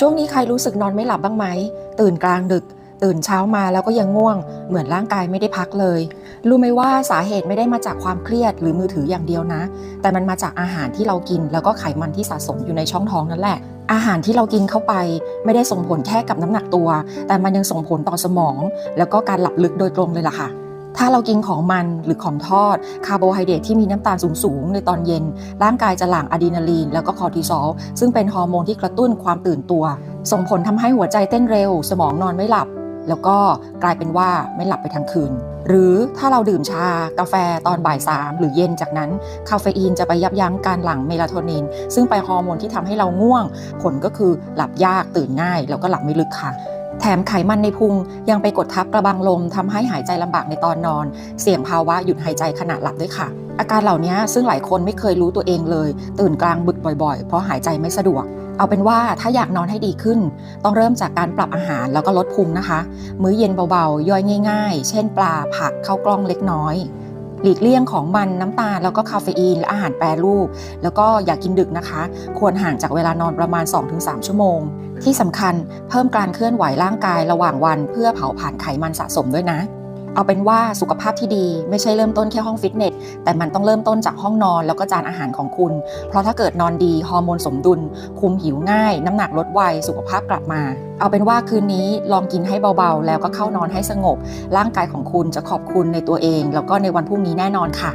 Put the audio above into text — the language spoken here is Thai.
ช่วงนี้ใครรู้สึกนอนไม่หลับบ้างไหม ตื่นกลางดึก ตื่นเช้ามาแล้วก็ยังง่วง เหมือนร่างกายไม่ได้พักเลย รู้ไหมว่าสาเหตุไม่ได้มาจากความเครียดหรือมือถืออย่างเดียวนะ แต่มันมาจากอาหารที่เรากิน แล้วก็ไขมันที่สะสมอยู่ในช่องท้องนั่นแหละอาหารที่เรากินเข้าไปไม่ได้ส่งผลแค่กับน้ำหนักตัว แต่มันยังส่งผลต่อสมอง แล้วก็การหลับลึกโดยตรงเลยล่ะค่ะ ถ้าเรากินของมันหรือของทอดคาร์โบไฮเดรตที่มีน้ำตาลสูงๆ ในตอนเย็น ร่างกายจะหลั่งอะดรีนาลีน แล้วก็คอร์ติซอลซึ่งเป็นฮอร์โมนที่กระตุ้นความตื่นตัว ส่งผลทำให้หัวใจเต้นเร็ว สมองนอนไม่หลับ แล้วก็กลายเป็นว่าไม่หลับไปทั้งคืน หรือถ้าเราดื่มชากาแฟตอนบ่ายสามหรือเย็นจากนั้น คาเฟอีนจะไปยับยั้งการหลั่งเมลาโทนิน ซึ่งเป็นฮอร์โมนที่ทำให้เราง่วง ผลก็คือหลับยากตื่นง่าย แล้วก็หลับไม่ลึกค่ะ แถมไขมันในพุงยังไปกดทับกระบังลมทำให้หายใจลำบากในตอนนอน เสี่ยงภาวะหยุดหายใจขณะหลับด้วยค่ะ อาการเหล่านี้ซึ่งหลายคนไม่เคยรู้ตัวเองเลย ตื่นกลางบึกบ่อยๆ เพราะหายใจไม่สะดวก เอาเป็นว่าถ้าอยากนอนให้ดีขึ้น ต้องเริ่มจากการปรับอาหารแล้วก็ลดพุงนะคะ มื้อเย็นเบาๆ ย่อยง่าย ๆ เช่น ปลาผักข้าวกล้องเล็กน้อย หลีกเลี่ยงของมันน้ำตาลแล้วก็คาเฟอีนและอาหารแปรรูป แล้วก็อย่ากกินดึกนะคะ ควรห่างจากเวลานอนประมาณ 2-3 ชั่วโมง ที่สำคัญเพิ่มการเคลื่อนไหวร่างกายระหว่างวัน เพื่อเผาผลาญไขมันสะสมด้วยนะ เอาเป็นว่าสุขภาพที่ดีไม่ใช่เริ่มต้นแค่ห้องฟิตเนสแต่มันต้องเริ่มต้นจากห้องนอนแล้วก็จานอาหารของคุณ เพราะถ้าเกิดนอนดีฮอร์โมนสมดุล คุมหิวง่าย น้ำหนักลดไวสุขภาพกลับมา เอาเป็นว่าคืนนี้ลองกินให้เบาๆ แล้วก็เข้านอนให้สงบ ร่างกายของคุณจะขอบคุณในตัวเอง แล้วก็ในวันพรุ่งนี้แน่นอนค่ะ